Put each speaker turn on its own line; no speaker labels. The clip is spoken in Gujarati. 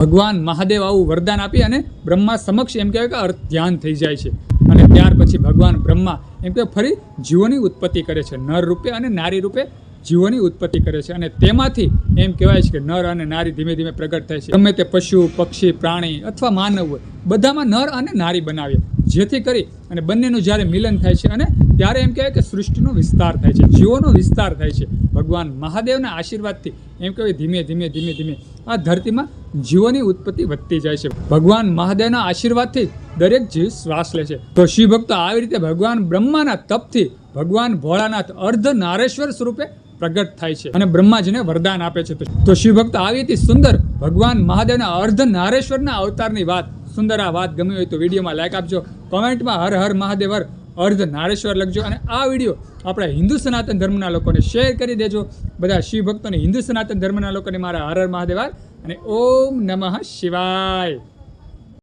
ભગવાન મહાદેવ આવું વરદાન આપી અને બ્રહ્મા સમક્ષ એમ કહેવાય કે અર્થ ધ્યાન થઈ જાય છે. અને ત્યાર પછી ભગવાન બ્રહ્મા એમ કે ફરી જીવોની ઉત્પત્તિ કરે છે. નર રૂપે અને નારી રૂપે જીવોની ઉત્પત્તિ કરે છે. અને તેમાંથી એમ કહેવાય છે કે નર અને નારી ધીમે ધીમે પ્રગટ થાય છે. ગમે તે પશુ, પક્ષી, પ્રાણી અથવા માનવ હોય, બધામાં નર અને નારી બનાવીએ જેથી કરી અને બંનેનું જ્યારે મિલન થાય છે અને ત્યારે એમ કહેવાય કે સૃષ્ટિનો વિસ્તાર થાય છે. જીવોનો વિસ્તાર થાય છે. ભગવાન મહાદેવના આશીર્વાદથી એમ કહેવાય ધીમે ધીમે ધીમે ધીમે આ ધરતીમાં જીવોની ઉત્પત્તિ વધતી જાય છે. ભગવાન મહાદેવના આશીર્વાદથી દરેક જીવ શ્વાસ લે છે. તો શિવ ભક્તો આવી રીતે ભગવાન બ્રહ્માના તપથી ભગવાન ભોળાનાથ અર્ધ નારેશ્વર સ્વરૂપે પ્રગટ થાય છે અને બ્રહ્માજીને વરદાન આપે છે. તો શિવ ભક્ત આવી હતી સુંદર ભગવાન મહાદેવના અર્ધ નારેશ્વરના અવતારની વાત, સુંદર આ વાત ગમી હોય તો વિડીયોમાં લાઈક આપજો. કોમેન્ટમાં હર હર મહાદેવ હર અર્ધ નારેશ્વર લખજો અને આ વીડિયો આપણા હિન્દુ સનાતન ધર્મના લોકોને શેર કરી દેજો. બધા શિવ ભક્તોને હિન્દુ સનાતન ધર્મના લોકોને મારા હર હર મહાદેવ અને ઓમ નમઃ શિવાય.